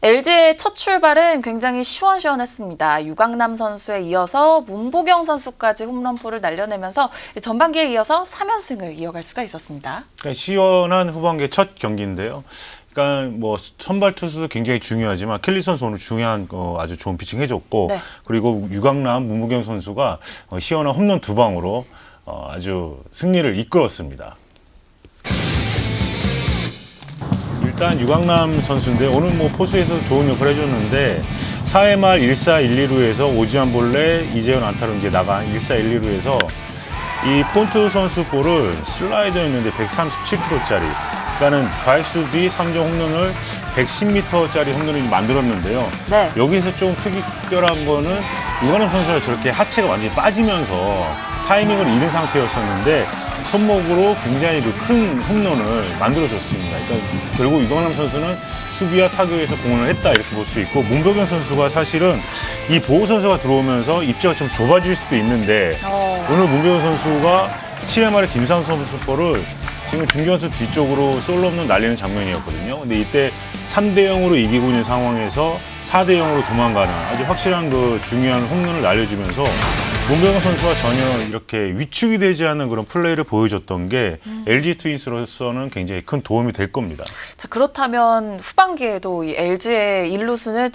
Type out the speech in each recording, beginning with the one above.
LG의 첫 출발은 굉장히 시원시원했습니다. 유강남 선수에 이어서 문보경 선수까지 홈런포를 날려내면서 전반기에 이어서 3연승을 이어갈 수가 있었습니다. 그러니까 시원한 후반기 첫 경기인데요. 그러니까 뭐 선발 투수도 굉장히 중요하지만 켈리 선수 오늘 중요한 어, 아주 좋은 피칭 해줬고 네. 그리고 유강남 문무경 선수가 어, 시원한 홈런 두 방으로 어, 아주 승리를 이끌었습니다. 일단 유강남 선수인데 오늘 뭐 포수에서 좋은 역할을 해줬는데 4회 말 1사 1, 2루에서 오지환 볼레 이재현 안타로 이제 나간 1사 1, 2루에서 이 폰트 선수 볼을 슬라이더였는데 137km짜리 그러니까는 좌익수 뒤 3점 홈런을 110m짜리 홈런을 만들었는데요. 네. 여기서 좀 특이한 거는 유관남 선수가 저렇게 하체가 완전히 빠지면서 타이밍을 잃은 상태였었는데 손목으로 굉장히 그큰 홈런을 만들어줬습니다. 그러니까 결국 유관남 선수는 수비와 타격에서 공헌을 했다 이렇게 볼 수 있고 문병현 선수가 사실은 이 보호 선수가 들어오면서 입지가 좀 좁아질 수도 있는데 어. 오늘 문병현 선수가 7회 말에 김상수 선수 거를 지금 중견수 뒤쪽으로 솔로 홈런 날리는 장면이었거든요. 근데 이때 3대 0으로 이기고 있는 상황에서 4대 0으로 도망가는 아주 확실한 그 중요한 홈런을 날려주면서 문병현 선수가 전혀 이렇게 위축이 되지 않는 그런 플레이를 보여줬던 게 LG 트윈스로서는 굉장히 큰 도움이 될 겁니다. 자, 그렇다면 후반기에도 이 LG의 일루수는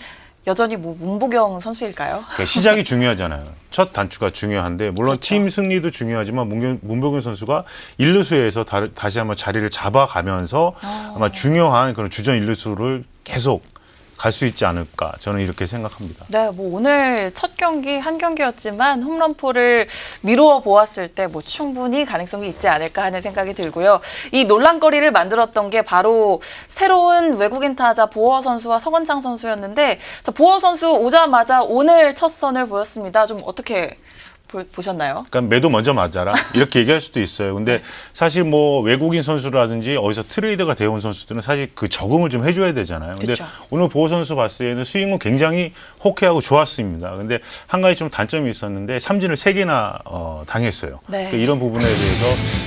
여전히 뭐 문보경 선수일까요? 그러니까 시작이 중요하잖아요. 첫 단추가 중요한데 물론 그렇죠. 팀 승리도 중요하지만 문경, 문병현 선수가 일루수에서 다, 다시 한번 자리를 잡아가면서 아마 중요한 그런 주전 일루수를 계속 갈 수 있지 않을까 저는 이렇게 생각합니다. 네, 뭐 오늘 첫 경기 한 경기였지만 홈런포를 미루어 보았을 때 뭐 충분히 가능성이 있지 않을까 하는 생각이 들고요. 이 논란거리를 만들었던 게 바로 새로운 외국인 타자 보어 선수와 서건창 선수였는데 자, 보어 선수 오자마자 오늘 첫 선을 보였습니다. 좀 어떻게 보, 보셨나요? 그러니까 매도 먼저 맞아라 이렇게 얘기할 수도 있어요. 근데 사실 뭐 외국인 선수라든지 어디서 트레이드가 되어온 선수들은 사실 그 적응을 좀 해줘야 되잖아요. 근데 그쵸. 오늘 보호 선수 봤을 때는 스윙은 굉장히 호쾌하고 좋았습니다. 근데 한 가지 좀 단점이 있었는데 삼진을 세 개나 어, 당했어요. 네. 그러니까 이런 부분에 대해서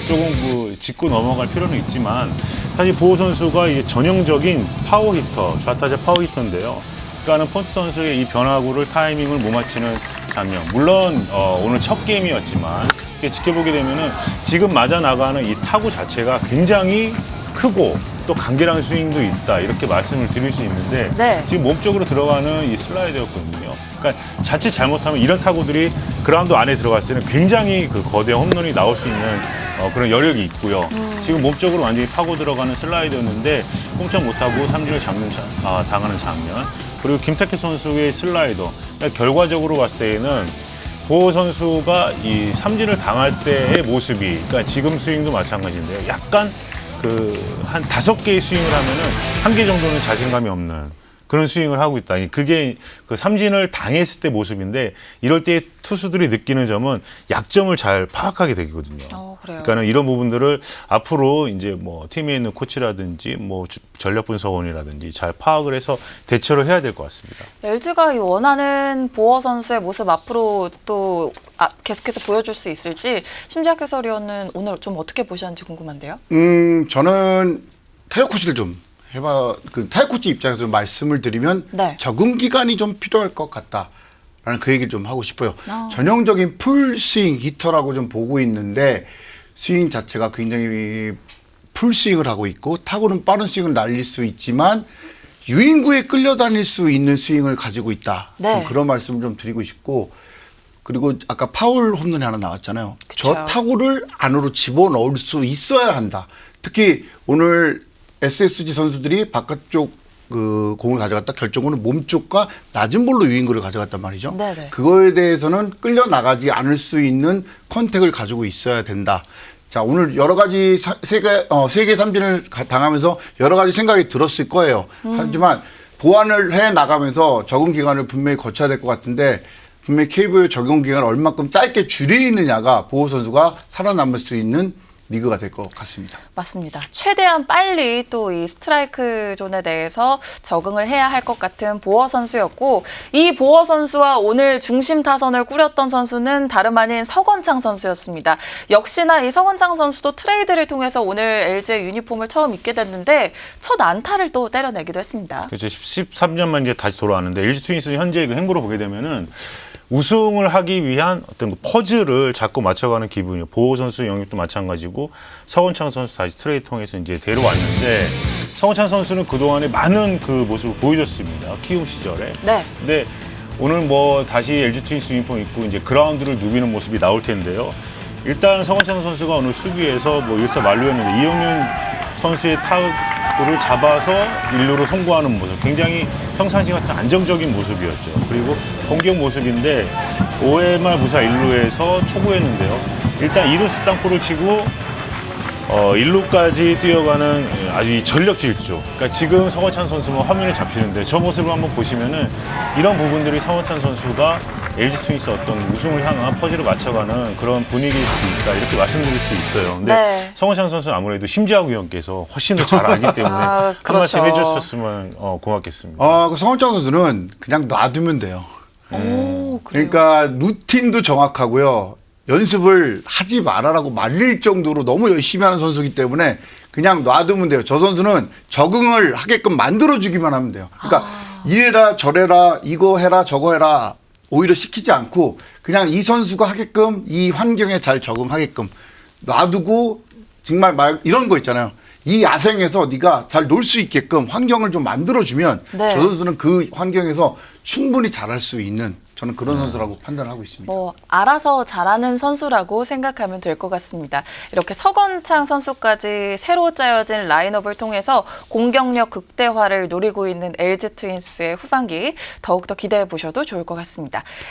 조금 그 짚고 넘어갈 필요는 있지만 사실 보호 선수가 이제 전형적인 파워 히터, 좌타자 파워 히터인데요. 그러니까는 폰트 선수의 이 변화구를 타이밍을 못 맞히는 장면. 물론 어, 오늘 첫 게임이었지만 이렇게 지켜보게 되면은 지금 맞아 나가는 이 타구 자체가 굉장히 크고 또 간결한 스윙도 있다 이렇게 말씀을 드릴 수 있는데 네. 지금 몸쪽으로 들어가는 이 슬라이더였거든요. 그러니까 자칫 잘못하면 이런 타구들이 그라운드 안에 들어갔을 때는 굉장히 그 거대한 홈런이 나올 수 있는 어, 그런 여력이 있고요. 지금 몸쪽으로 완전히 파고 들어가는 슬라이더였는데 꼼짝 못하고 삼진을 잡는 자- 아, 당하는 장면. 그리고 김태현 선수의 슬라이더. 그러니까 결과적으로 봤을 때는 보호 선수가 이 삼진을 당할 때의 모습이, 그러니까 지금 스윙도 마찬가지인데요. 약간 그 한 다섯 개의 스윙을 하면은 한 개 정도는 자신감이 없는 그런 스윙을 하고 있다. 그게 그 삼진을 당했을 때 모습인데 이럴 때 투수들이 느끼는 점은 약점을 잘 파악하게 되거든요. 어. 그러니까는 이런 부분들을 앞으로 이제 뭐 팀에 있는 코치라든지 뭐 주- 전략 분석원이라든지 잘 파악을 해서 대처를 해야 될 것 같습니다. LG가 이 원하는 보어 선수의 모습 앞으로 또 아, 계속해서 보여줄 수 있을지 심지학 해설위원은 오늘 좀 어떻게 보셨는지 궁금한데요. 음, 저는 타격 코치를 좀 해봐 그 타격 코치 입장에서 좀 말씀을 드리면 네. 적응 기간이 좀 필요할 것 같다 라는 그 얘기를 좀 하고 싶어요. 아. 전형적인 풀 스윙 히터라고 좀 보고 있는데 스윙 자체가 굉장히 풀 스윙을 하고 있고 타구는 빠른 스윙을 날릴 수 있지만 유인구에 끌려다닐 수 있는 스윙을 가지고 있다. 네. 좀 그런 말씀을 좀 드리고 싶고 그리고 아까 파울 홈런이 하나 나왔잖아요. 그쵸. 저 타구를 안으로 집어넣을 수 있어야 한다. 특히 오늘 SSG 선수들이 바깥쪽 그 공을 가져갔다 결정으로는 몸쪽과 낮은 볼로 유인구를 가져갔단 말이죠. 네네. 그거에 대해서는 끌려 나가지 않을 수 있는 컨택을 가지고 있어야 된다. 자 오늘 여러 가지 사- 세계 어, 세계 삼진을 가- 당하면서 여러 가지 생각이 들었을 거예요. 하지만 보완을 해 나가면서 적응 기간을 분명히 거쳐야 될 것 같은데 분명히 케이블 적용 기간을 얼마큼 짧게 줄이느냐가 보호 선수가 살아남을 수 있는 리그가 될 것 같습니다. 맞습니다. 최대한 빨리 또 이 스트라이크 존에 대해서 적응을 해야 할 것 같은 보어 선수였고 이 보어 선수와 오늘 중심 타선을 꾸렸던 선수는 다름 아닌 서건창 선수였습니다. 역시나 이 서건창 선수도 트레이드를 통해서 오늘 LG의 유니폼을 처음 입게 됐는데 첫 안타를 또 때려내기도 했습니다. 그렇죠. 13년 만 이제 다시 돌아왔는데 LG 트윈스 현재 그 행보를 보게 되면은 우승을 하기 위한 어떤 그 퍼즐을 자꾸 맞춰가는 기분이요. 보호 선수 영입도 마찬가지고 서원창 선수 다시 트레이드 통해서 이제 데려왔는데 서원창 선수는 그 동안에 많은 그 모습을 보여줬습니다. 키움 시절에. 네. 근데 오늘 뭐 다시 LG 트윈스 유니폼 입고 이제 그라운드를 누비는 모습이 나올 텐데요. 일단 성원창 선수가 오늘 수비에서 뭐 일사 만루였는데 이영윤 선수의 타 구를 잡아서 일루로 송구하는 모습 굉장히 평상시 같은 안정적인 모습이었죠. 그리고 공격 모습인데 5회 말 무사 일루에서 초구했는데요. 일단 이루스 땅볼을 치고 어, 1루까지 뛰어가는 예, 아주 이 전력 질주. 그러니까 지금 성원찬 선수는 화면에 잡히는데 저 모습을 한번 보시면은 이런 부분들이 성원찬 선수가 LG 트윈스 어떤 우승을 향한 퍼즐을 맞춰가는 그런 분위기일 수 있다 이렇게 말씀드릴 수 있어요. 근데 네. 성원찬 선수는 아무래도 심지학 위원께서 훨씬 더 잘 알기 때문에 아, 한 말씀 그렇죠. 해주셨으면 어, 고맙겠습니다. 아, 그 성원창 선수는 그냥 놔두면 돼요. 오, 그래요. 그러니까 루틴도 정확하고요. 연습을 하지 말아라고 말릴 정도로 너무 열심히 하는 선수이기 때문에 그냥 놔두면 돼요. 저 선수는 적응을 하게끔 만들어주기만 하면 돼요. 그러니까 이래라 저래라 이거 해라 저거 해라 오히려 시키지 않고 그냥 이 선수가 하게끔 이 환경에 잘 적응하게끔 놔두고 정말 말 이런 거 있잖아요. 이 야생에서 네가 잘 놀 수 있게끔 환경을 좀 만들어주면 네. 저 선수는 그 환경에서 충분히 잘할 수 있는 저는 그런 선수라고 판단하고 있습니다. 뭐 알아서 잘하는 선수라고 생각하면 될 것 같습니다. 이렇게 서건창 선수까지 새로 짜여진 라인업을 통해서 공격력 극대화를 노리고 있는 LG 트윈스의 후반기 더욱더 기대해 보셔도 좋을 것 같습니다.